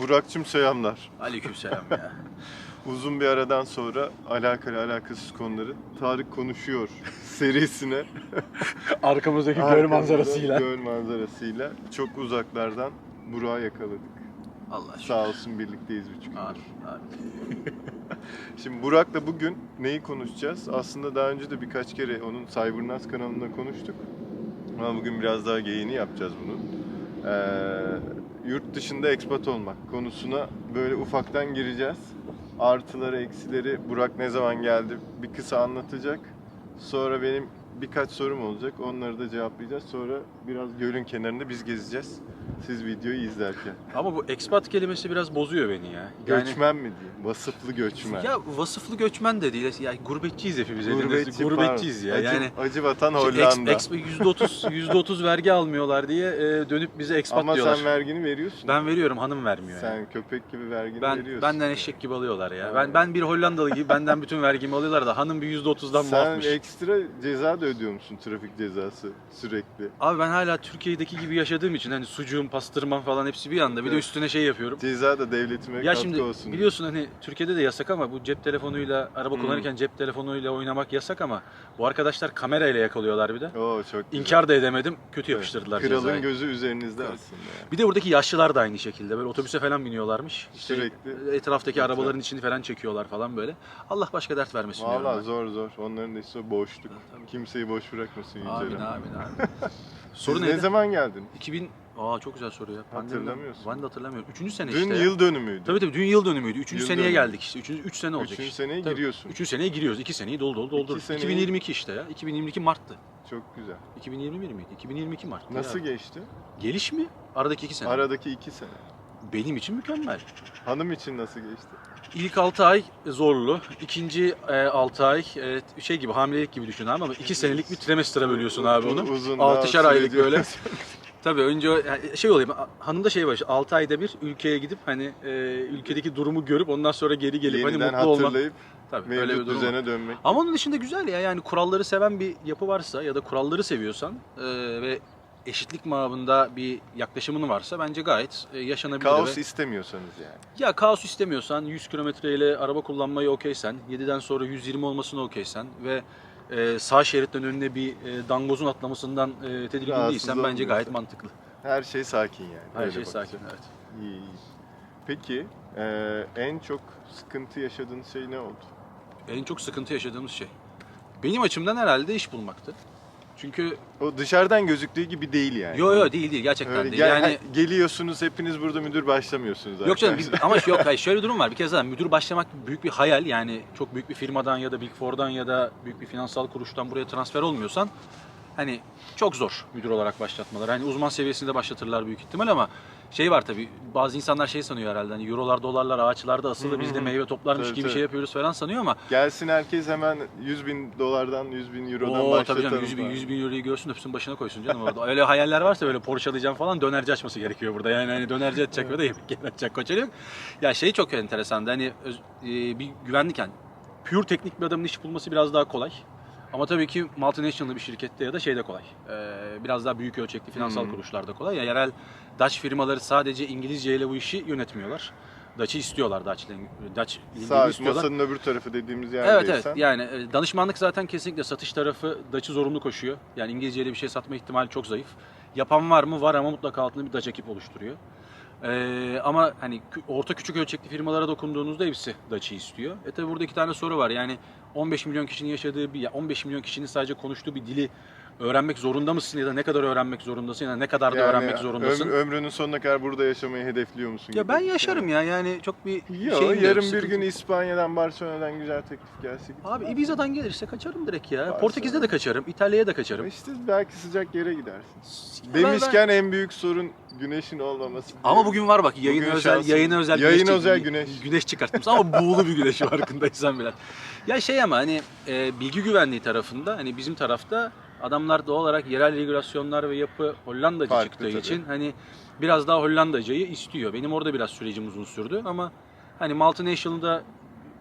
Burak'cığım selamlar. Aleykümselam ya. Uzun bir aradan sonra alakalı alakasız konuları Tarık konuşuyor serisine. Arkamızdaki Arkamızda Göl manzarasıyla çok uzaklardan Burak'ı yakaladık. Allah aşkına. Sağ olsun birlikteyiz üç gündür. Abi, abi. Şimdi Burak'la bugün neyi konuşacağız? Aslında daha önce de birkaç kere onun Cybernaz kanalında konuştuk. Ama bugün biraz daha geyini yapacağız bunun. Ee, yurt dışında ekspat olmak konusuna böyle ufaktan gireceğiz. Artıları, eksileri Burak ne zaman geldi bir kısa anlatacak. Sonra benim birkaç sorum olacak. Onları da cevaplayacağız. Sonra biraz gölün kenarında biz gezeceğiz. Siz videoyu izlerken. Ama bu expat kelimesi biraz bozuyor beni ya. Yani, Göçmen mi diyeyim? Vasıflı göçmen. Ya vasıflı göçmen de değil. Ya gurbetçiyiz hepimiz. Gurbetçi, gurbetçiyiz ya. Acı, Yani acı vatan Ex, Hollanda. ex, %30 %30 vergi almıyorlar diye e, dönüp bize expat Ama diyorlar. sen vergini veriyorsun. Ben veriyorum, hanım vermiyor. Sen yani. köpek gibi vergini Ben veriyorsun. benden eşek gibi alıyorlar ya. Ben ben bir Hollandalı gibi benden bütün vergimi alıyorlar da hanım bir %30'dan Sen muafmış. ekstra ceza da ödüyor musun trafik cezası sürekli? Abi ben hala Türkiye'deki gibi yaşadığım için hani sucuğum, pastırmam falan hepsi bir anda. Bir de Evet. üstüne şey yapıyorum. Ceza da devletime Ya katkı şimdi olsun. biliyorsun hani Türkiye'de de yasak ama bu cep telefonuyla araba Hmm. kullanırken cep telefonuyla oynamak yasak ama bu arkadaşlar kamerayla yakalıyorlar bir de. Oo çok güzel. İnkar da edemedim. Kötü yapıştırdılar Kralın cezayı. gözü üzerinizde aslında. yani. Bir de buradaki yaşlılar da aynı şekilde böyle otobüse falan biniyorlarmış. İşte Sürekli. etraftaki Etraf. arabaların içini falan çekiyorlar falan böyle. Allah başka dert vermesin diyorum Valla ben. zor zor. Onların da işte boşluk. Kimseyi boş bırakmasın Amin Yücel Hanım. amin amin. Siz neydi? ne zaman geldin? 2000 Aa çok güzel soru ya. Pandemiden- Hatırlamıyorsun. Ben de hatırlamıyorum. Üçüncü sene Dün işte. ya. yıl dönümüydü. Tabii tabii dün yıl dönümüydü. Üçüncü Yıl seneye dönümü. geldik işte. Üçüncü, üç sene olacak Üçüncü işte. seneye Tabii. giriyorsun. Üçüncü seneye giriyoruz. İki seneyi dolu dolu doldururuz. seneyi- 2022 işte ya. 2022 Mart'tı. Çok güzel. 2021 miydi? 2022 Mart. Nasıl geçti? Geliş mi? Aradaki iki sene. Aradaki iki sene. Benim için mükemmel. Hanım için nasıl geçti? İlk 6 ay zorlu. İkinci 6 ay e, şey gibi hamilelik gibi düşün abi ama 2 senelik bir trimestre bölüyorsun abi onu. Uzun Altışar daha aylık süreci- böyle. Tabii önce o- yani şey oluyor. Hanımda şey var. 6 ayda bir ülkeye gidip hani e, ülkedeki durumu görüp ondan sonra geri gelip hani Yeniden mutlu olmak. hatırlayıp Tabii öyle bir mevcut durum. var. düzene dönmek. Ama onun dışında güzel ya yani kuralları seven bir yapı varsa ya da kuralları seviyorsan e, ve eşitlik mabında bir yaklaşımın varsa bence gayet e, yaşanabilir. Kaos ve- istemiyorsanız yani. ya kaos istemiyorsan 100 kilometre ile araba kullanmayı okeysen, 7'den sonra 120 olmasını okeysen ve e, sağ şeritten önüne bir e, dangozun atlamasından e, tedirgin Rahatsız değilsen bence olmuyorsan. gayet mantıklı. Her şey sakin yani. Her Öyle şey bak. sakin evet. İyi iyi. Peki eee, en çok sıkıntı yaşadığın şey ne oldu? En çok sıkıntı yaşadığımız şey. Benim açımdan herhalde iş bulmaktı. Çünkü O dışarıdan gözüktüğü gibi değil yani. yo yo değil değil gerçekten Öyle değil. gel- Yani geliyorsunuz hepiniz burada müdür başlamıyorsunuz Yok canım arkadaşlar. bir- ama yok hayır şöyle bir durum var. Bir kere zaten müdür başlamak büyük bir hayal. Yani çok büyük bir firmadan ya da Big Four'dan ya da büyük bir finansal kuruluştan buraya transfer olmuyorsan hani çok zor müdür olarak başlatmalar. Hani uzman seviyesinde başlatırlar büyük ihtimal ama şey var tabii bazı insanlar şey sanıyor herhalde hani eurolar dolarlar ağaçlarda asılı biz de meyve toplarmış Tabii, gibi tabii. şey yapıyoruz falan sanıyor ama Gelsin herkes hemen 100 bin dolardan 100 bin eurodan o tabii başlatalım. canım 100 bin, falan. 100 bin euroyu görsün öpsün başına koysun canım orada. Öyle hayaller varsa böyle Porsche alacağım falan dönerci açması gerekiyor burada. Yani hani dönerci açacak ve de yemek yemek açacak yok. Ya şey çok enteresandı hani öz- e, bir güvenlik yani pure teknik bir adamın iş bulması biraz daha kolay. Ama tabii ki multinational bir şirkette ya da şeyde kolay. Ee, biraz daha büyük ölçekli finansal Hmm. kuruluşlarda kolay. Ya yerel Dutch firmaları sadece İngilizce ile bu işi yönetmiyorlar. Dutch'ı istiyorlar Dutch, Dutch Sağ istiyorlar. masanın öbür tarafı dediğimiz Evet yerdeysen. evet yani e, danışmanlık zaten kesinlikle satış tarafı Dutch'ı zorunlu koşuyor. Yani İngilizceyle bir şey satma ihtimali çok zayıf. Yapan var mı? Var ama mutlaka altında bir Dutch ekip oluşturuyor. Ee, ama hani orta küçük ölçekli firmalara dokunduğunuzda hepsi Dutch'ı istiyor. E tabi burada iki tane soru var. Yani 15 milyon kişinin yaşadığı bir, ya 15 milyon kişinin sadece konuştuğu bir dili öğrenmek zorunda mısın ya da ne kadar öğrenmek zorundasın ya da ne kadar da Yani öğrenmek zorundasın. öm- ömrünün sonuna kadar burada yaşamayı hedefliyor musun? ya gibi ben şey. yaşarım ya yani çok bir Yok şeyim de yok, yarın bir sıkıntı gün yok. İspanya'dan Barcelona'dan güzel teklif gelse git. Abi Ibiza'dan gelirse kaçarım direkt ya. Varsa- Portekiz'de de kaçarım, İtalya'ya da kaçarım. İşte belki sıcak yere gidersin. Demişken en büyük sorun güneşin olmaması. Ama bugün var bak yayına Bugün özel yayına özel Yayına güneş, özel güneş. güneş çıkarttım ama buğulu bir güneş farkındaysan bile. Ya şey ama hani e, bilgi güvenliği tarafında hani bizim tarafta adamlar doğal olarak yerel regülasyonlar ve yapı Hollandacı Farklı çıktığı tabii. için hani biraz daha Hollandacayı istiyor. Benim orada biraz sürecim uzun sürdü ama hani multinational'da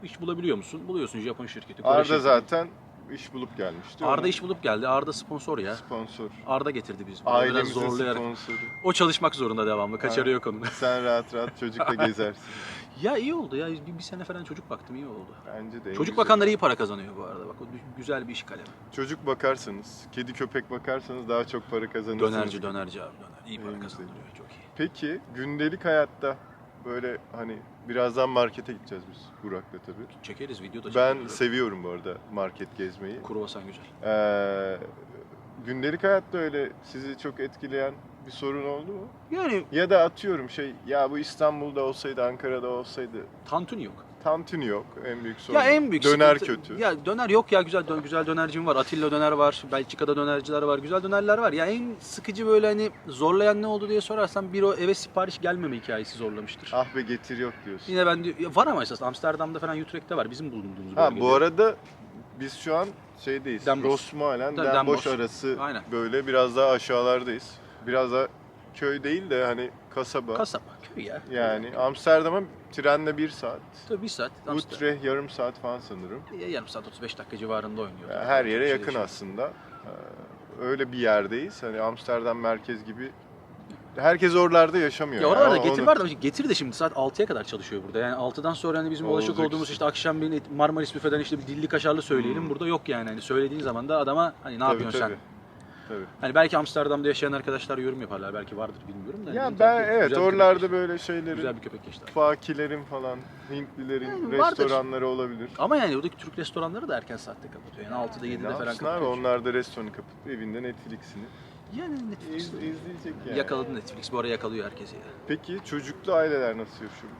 iş bulabiliyor musun? Buluyorsun Japon şirketi. Kore Arda şirketi. zaten iş bulup gelmişti. Arda iş bulup geldi. Arda sponsor ya. Sponsor. Arda getirdi bizi. buraya. Biraz Ailemizin zorlayarak. sponsoru. O çalışmak zorunda devamlı. Kaçarı Aynen. yok onun. Sen rahat rahat çocukla gezersin. Ya iyi oldu ya. Bir, bir sene falan çocuk baktım iyi oldu. Bence de. en Çocuk güzeli. bakanlar iyi para kazanıyor bu arada. Bak o dü- güzel bir iş kalemi. Çocuk bakarsanız, kedi köpek bakarsanız daha çok para kazanırsınız. Dönerci dönerci abi döner. İyi para En çok iyi. Peki gündelik hayatta böyle hani birazdan markete gideceğiz biz Burak'la tabii. Çekeriz video da Ben çekeriz. seviyorum bu arada market gezmeyi. Kruvasan güzel. Ee, gündelik hayatta öyle sizi çok etkileyen bir sorun oldu mu? Yani Ya da atıyorum şey ya bu İstanbul'da olsaydı Ankara'da olsaydı tantuni yok. tantuni yok en büyük sorun. Ya en büyük Döner sıkıntı- kötü. Ya döner yok ya güzel dö- güzel dönercim var. Atilla döner var. Belçika'da dönerciler var. Güzel dönerler var. Ya en sıkıcı böyle hani zorlayan ne oldu diye sorarsan bir o eve sipariş gelmeme hikayesi zorlamıştır. Ah be getir yok diyorsun. Yine ben ya var ama esas Amsterdam'da falan Utrecht'te var. Bizim bulunduğumuz Ha bölgede. bu arada biz şu an şeydeyiz. Den Bosch. Rosmalen, Bosch Bosch. arası Aynen. böyle biraz daha aşağılardayız. Biraz da köy değil de hani kasaba. Kasaba, köy ya. yani Amsterdam'a trenle bir saat. Tabii bir saat. Amsterdam. Utrecht yarım saat falan sanırım. Ya Yarım saat 35 dakika civarında oynuyor. Yani her yere şey yakın aslında. Ee, Öyle bir yerdeyiz. Hani Amsterdam merkez gibi. Herkes oralarda yaşamıyor. Ya yani. oralarda getir onu- var da getir de şimdi saat 6'ya kadar çalışıyor burada. Yani 6'dan sonra hani bizim alışık Olacak olduğumuz işte. akşam bir Marmaris büfeden işte bir dilli kaşarlı söyleyelim. Hmm. Burada yok yani. Hani söylediğin zaman da adama hani ne Tabii, yapıyorsun tabii. sen? Tabii. Hani belki Amsterdam'da yaşayan arkadaşlar yorum yaparlar. Belki vardır bilmiyorum da. Ya Hani ben evet oralarda böyle şeylerin Güzel bir köpek geçti. fakilerin falan Hintlilerin Yani vardır. restoranları olabilir. Ama yani oradaki Türk restoranları da erken saatte kapatıyor. Yani 6'da E, 7'de ne falan kapatıyor. abi onlar da restoranı kapatıp evinde Netflix'ini Yani Netflix iz, izleyecek yani. yakaladı Netflix. Bu ara yakalıyor herkesi ya. Peki çocuklu aileler nasıl yaşıyor?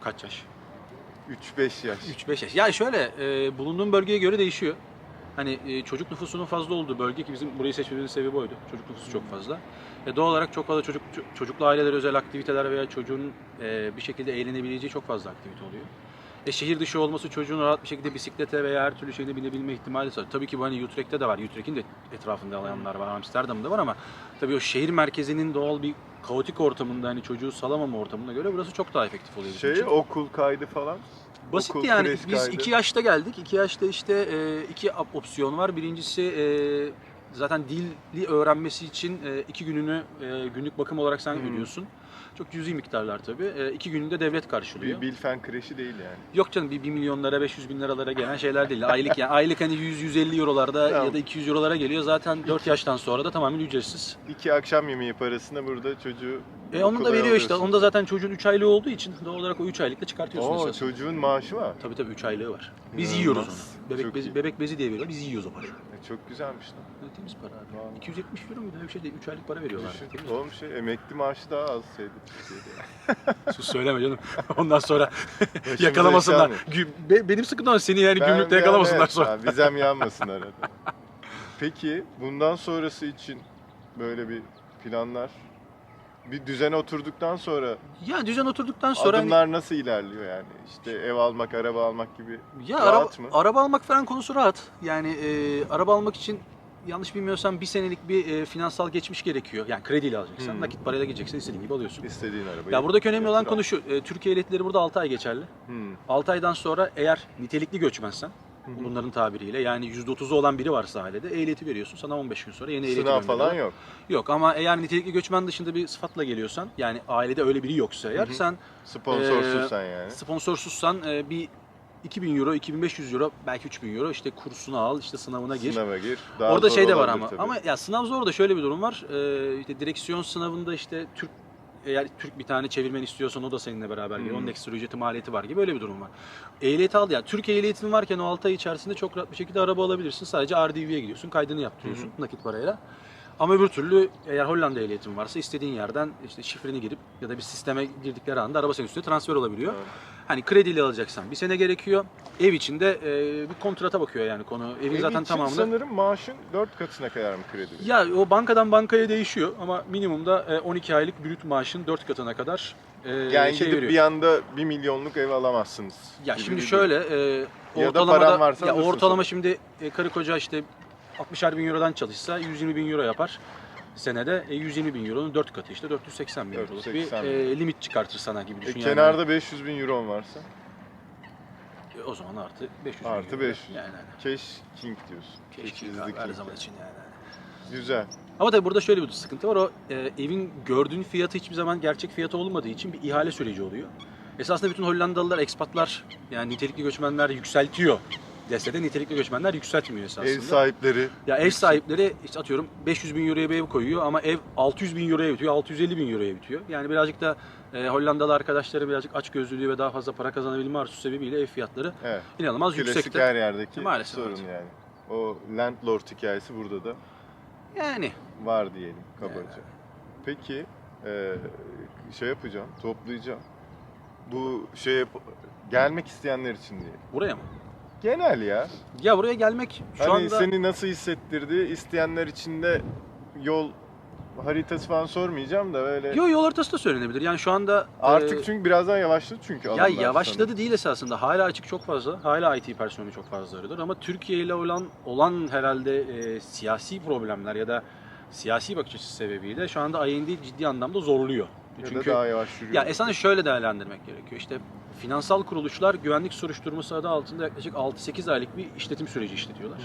Kaç yaş? 3-5 yaş. 3-5 yaş. Yani şöyle e, bulunduğun bölgeye göre değişiyor. Hani e, çocuk nüfusunun fazla olduğu bölge ki bizim burayı seçmemizin sebebi oydu. Çocuk nüfusu çok fazla. E, doğal olarak çok fazla çocuk ço- çocuklu ailelere özel aktiviteler veya çocuğun e, bir şekilde eğlenebileceği çok fazla aktivite oluyor. E, şehir dışı olması çocuğun rahat bir şekilde bisiklete veya her türlü şeyine binebilme ihtimali var. Tabii ki bu hani Utrecht'te de var. Utrecht'in de etrafında alanlar var. Amsterdam'da var ama tabii o şehir merkezinin doğal bir kaotik ortamında hani çocuğu salamama ortamına göre burası çok daha efektif oluyor Şey için. okul kaydı falan. Basitti Okul, yani. Biz kaydı. iki yaşta geldik. İki yaşta işte e, iki op- opsiyon var. Birincisi e, zaten dili öğrenmesi için e, iki gününü günlük bakım olarak sen Hmm. ödüyorsun. Çok cüzi miktarlar tabii. E, iki gününü de devlet karşılıyor. Bir Bilfen kreşi değil yani. Yok canım bir 1 milyonlara 500 bin liralara gelen şeyler değil. Aylık yani aylık hani 100-150 eurolarda Tamam. ya da 200 eurolara geliyor. Zaten 4 yaştan sonra da tamamen ücretsiz. İki akşam yemeği parasına burada çocuğu E onu da veriyor işte. yolluyorsun. Onu da zaten çocuğun 3 aylığı olduğu için doğal olarak o 3 aylıkla çıkartıyorsun Oo, esas. çocuğun maaşı var. Tabii tabii 3 aylığı var. Biz İnanılmaz. yiyoruz onu. Bebek Çok bezi, iyi. bebek bezi diye veriyorlar. Biz yiyoruz o parayı. Çok güzelmiş lan. Ne temiz para abi. Vallahi. 270 euro muydu? Öyle bir şey değil. 3 aylık para veriyorlar. Düşün. Oğlum şey emekli maaşı daha az şeydi. Sus söyleme canım. Ondan sonra Başımıza yakalamasınlar. iş almayın. Gü- be- benim sıkıntım seni yani Ben gümrükte yakalamasınlar sonra. ha, vizem yanmasın arada. Peki bundan sonrası için böyle bir planlar bir düzene oturduktan sonra Ya düzen oturduktan sonra hani- adımlar nasıl ilerliyor yani? İşte ev almak, araba almak gibi ya rahat araba, mı? araba almak falan konusu rahat. Yani e, araba almak için yanlış bilmiyorsam bir senelik bir e, finansal geçmiş gerekiyor. Yani krediyle alacaksan, Hmm. nakit parayla gideceksin istediğin gibi alıyorsun. İstediğin arabayı. Ya buradaki önemli olan konu şu. e, Türkiye ehliyetleri burada 6 ay geçerli. Hmm. 6 aydan sonra eğer nitelikli göçmensen Hı hı. bunların tabiriyle yani %30'u olan biri varsa ailede ehliyeti veriyorsun. Sana 15 gün sonra yeni ehliyeti Sınav falan yok. Yok ama eğer nitelikli göçmen dışında bir sıfatla geliyorsan yani ailede öyle biri yoksa eğer Hı hı. sen Sponsorsuz Ee, sen yani. sponsorsuzsan e, bir 2000 euro, 2500 euro, belki 3000 euro işte kursunu al, işte sınavına gir. Sınava gir. Daha Orada şey de var ama. tabii. Ama ya sınav zor da şöyle bir durum var. Ee, işte direksiyon sınavında işte Türk eğer Türk bir tane çevirmen istiyorsan o da seninle beraber geliyor. Hmm. Onun ekstra ücreti maliyeti var gibi öyle bir durum var. Ehliyeti al yani Türk ehliyetin varken o 6 ay içerisinde çok rahat bir şekilde araba alabilirsin. Sadece RDV'ye gidiyorsun, kaydını yaptırıyorsun nakit parayla. Ama öbür türlü eğer Hollanda ehliyetin varsa istediğin yerden işte şifreni girip ya da bir sisteme girdikleri anda araba senin üstüne transfer olabiliyor. Evet. Hani krediyle alacaksan bir sene gerekiyor. Ev içinde e, bir kontrata bakıyor yani konu. Evin Ev zaten için tamamını. sanırım maaşın 4 katına kadar mı kredi? Ya o bankadan bankaya değişiyor ama minimumda e, 12 aylık brüt maaşın 4 katına kadar e, Yani şey gidip veriyor. bir anda 1 milyonluk ev alamazsınız. Ya gibi şimdi şöyle e, Ya da ortalamada paran varsa ya alırsın ortalama sonra. şimdi e, karı koca işte 60'ar bin eurodan çalışsa 120 bin euro yapar senede. E, 120 bin euronun 4 katı işte 480 bin euroluk 480 bir bin. e, limit çıkartır sana gibi E, düşün yani. kenarda 500 bin euron varsa. E, O zaman artı 500 bin Artı euro. 500. Yani hani. Cash King diyorsun. Keşke Cash is the abi, her king. zaman için yani. Güzel. Ama tabii burada şöyle bir sıkıntı var. O e, evin gördüğün fiyatı hiçbir zaman gerçek fiyatı olmadığı için bir ihale süreci oluyor. Esasında bütün Hollandalılar, ekspatlar yani nitelikli göçmenler yükseltiyor dese de nitelikli göçmenler yükseltmiyor esasında. Ev sahipleri Ya ev sahipleri işte atıyorum 500 bin euroya bir ev koyuyor ama ev 600 bin euroya bitiyor, 650 bin euroya bitiyor. Yani birazcık da e, Hollandalı arkadaşları birazcık açgözlülüğü ve daha fazla para kazanabilme arzusu sebebiyle ev fiyatları Evet. inanılmaz Klasik yüksekte. her yerdeki Maalesef, sorun evet. yani. O landlord hikayesi burada da Yani var diyelim kabaca. Peki e, şey yapacağım, toplayacağım. Bu şey gelmek isteyenler için diye. buraya mı? Genel ya. Ya buraya gelmek şu hani anda... seni nasıl hissettirdi isteyenler için de yol haritası falan sormayacağım da böyle. Yo yol haritası da söylenebilir. Yani şu anda Artık e, çünkü birazdan yavaşladı çünkü ya yavaşladı sanırım. değil esasında. Hala açık çok fazla. Hala IT personeli çok fazla arıyorlar ama Türkiye ile olan olan herhalde e, siyasi problemler ya da siyasi bakış açısı sebebiyle şu anda IND ciddi anlamda zorluyor. Ya Çünkü da daha yavaş yürüyor. ya esasında şöyle değerlendirmek gerekiyor. İşte finansal kuruluşlar güvenlik soruşturması adı altında yaklaşık 6-8 aylık bir işletim süreci işletiyorlar.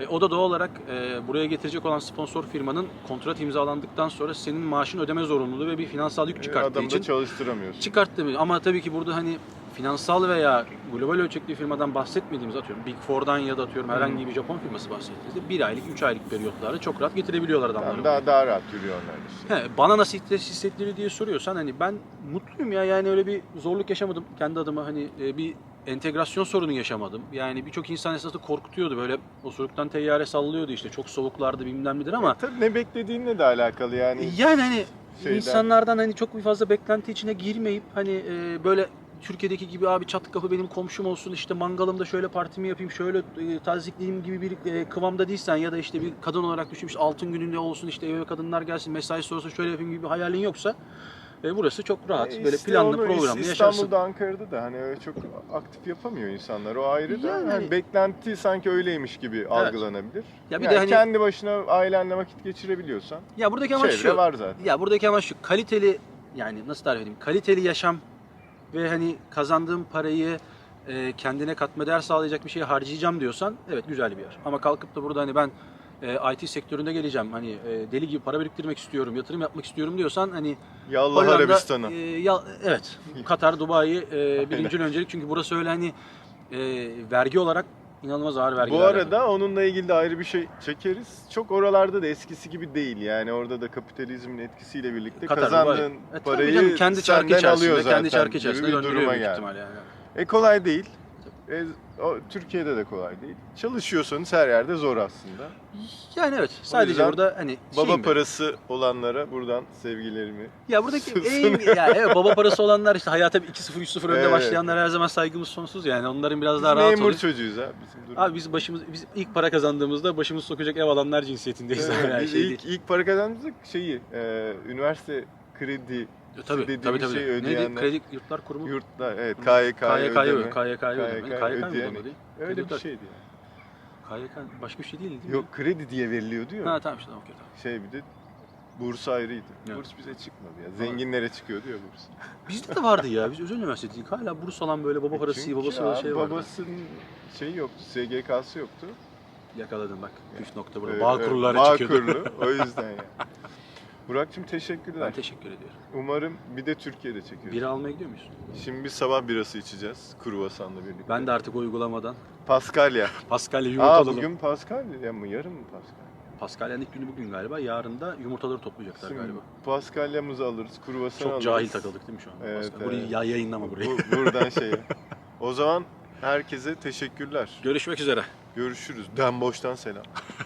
E, o da doğal olarak e, buraya getirecek olan sponsor firmanın kontrat imzalandıktan sonra senin maaşın ödeme zorunluluğu ve bir finansal yük E, çıkarttığı Adamı için da çalıştıramıyorsun. çıkarttı mı? Ama tabii ki burada hani finansal veya global ölçekli firmadan bahsetmediğimiz atıyorum Big Four'dan ya da atıyorum herhangi bir Japon firması bahsettiğimizde bir aylık, üç aylık periyotlarda çok rahat getirebiliyorlar adamları. Tamam, daha, daha rahat yürüyor onlar işte. He, bana nasıl hissettirir diye soruyorsan hani ben mutluyum ya yani öyle bir zorluk yaşamadım kendi adıma hani e, bir entegrasyon sorunu yaşamadım. Yani birçok insan esasında korkutuyordu böyle osuruktan teyyare sallıyordu işte çok soğuklardı bilmem nedir ama E, tabii ne beklediğinle de alakalı yani. yani hani şeyden- insanlardan hani çok bir fazla beklenti içine girmeyip hani e, böyle Türkiye'deki gibi abi çat kapı benim komşum olsun işte mangalımda şöyle partimi yapayım şöyle e, tazikliyim gibi bir e, kıvamda değilsen ya da işte bir kadın olarak düşünmüş altın gününde olsun işte eve kadınlar gelsin mesai sonrası şöyle yapayım gibi bir hayalin yoksa e, burası çok rahat E, böyle işte planlı onu programlı İs- yaşarsın. İstanbul'da, Ankara'da da hani öyle çok aktif yapamıyor insanlar. O ayrı da Yani- hani beklenti sanki öyleymiş gibi algılanabilir. Ya bir Yani de hani- kendi başına ailenle vakit geçirebiliyorsan Ya buradaki amaç şu. var zaten. Ya buradaki amaç şu. Kaliteli yani nasıl tarif edeyim? Kaliteli yaşam ve hani kazandığım parayı e, kendine katma değer sağlayacak bir şeye harcayacağım diyorsan evet güzel bir yer. Ama kalkıp da burada hani ben e, IT sektöründe geleceğim. Hani e, deli gibi para biriktirmek istiyorum, yatırım yapmak istiyorum diyorsan hani Yallah Hollanda, Arabistan'a. e, ya, evet. Katar, Dubai e, birinci öncelik çünkü burası öyle hani e, vergi olarak inanılmaz ağır vergiler. Bu yani. arada onunla ilgili de ayrı bir şey çekeriz. Çok oralarda da eskisi gibi değil yani orada da kapitalizmin etkisiyle birlikte Katar, kazandığın. E, parayı canım, kendi çarkı senden alıyor zaten kendi çarkı içerisinde döndürüyor duruma büyük geldi. ihtimalle yani. E kolay değil. E, o, Türkiye'de de kolay değil. Çalışıyorsanız her yerde zor aslında. Yani evet. Sadece yüzden burada hani Baba ben. parası olanlara buradan sevgilerimi. Ya buradaki en ya evet baba parası olanlar işte hayata bir 2-0 3-0 önde Evet. başlayanlar her zaman saygımız sonsuz yani onların biraz Biz daha rahat memur oluyor. çocuğuyuz ha. Bizim durum. Abi biz başımız biz ilk para kazandığımızda başımız sokacak ev alanlar cinsiyetindeyiz. Evet, yani biz şey ilk, ilk para kazandığımızda şeyi, e, üniversite kredi değil. tabii tabii tabii. Neydi? ödeyenler- Kredi Yurtlar Kurumu. yurtlar, evet. KYK KYK'yı ödeme. ödeme. KYK'yı ödeme. KYK KYK değil? Öyle bir şeydi yani. KYK başka bir şey değil değil mi? Yok kredi diye veriliyordu ya. Ha tamam işte okey tamam. Şey bir de burs ayrıydı. Evet. Burs bize çıkmadı ya. Zenginlere çıkıyordu ya burs. Bizde de vardı ya. Biz özel üniversitedeydik. Hala burs alan böyle baba parası, E babası ya, şey vardı. Babasının şeyi yoktu, SGK'sı yoktu. Yakaladın bak. Püf nokta burada. Bağ kurulları bağ çıkıyordu. kurulu. O yüzden ya. Burak'cığım teşekkürler. Ben teşekkür ediyorum. Umarım bir de Türkiye'de çekeriz. Biri almaya gidiyor muyuz? Şimdi biz sabah birası içeceğiz. Kruvasanla birlikte. Ben de artık uygulamadan Paskalya. Paskalya yumurta Aa alalım. bugün Paskalya mı? Yarın mı Paskalya? Paskalya'nın ilk günü bugün galiba. Yarın da yumurtaları toplayacaklar Şimdi galiba. Paskalya'mızı alırız. Kruvasan Çok alırız. cahil takıldık değil mi şu an? Evet, Paskalya. Burayı evet. ya yayınlama burayı. Bu, buradan şeye. O zaman herkese teşekkürler. Görüşmek üzere. Görüşürüz. Den boştan selam.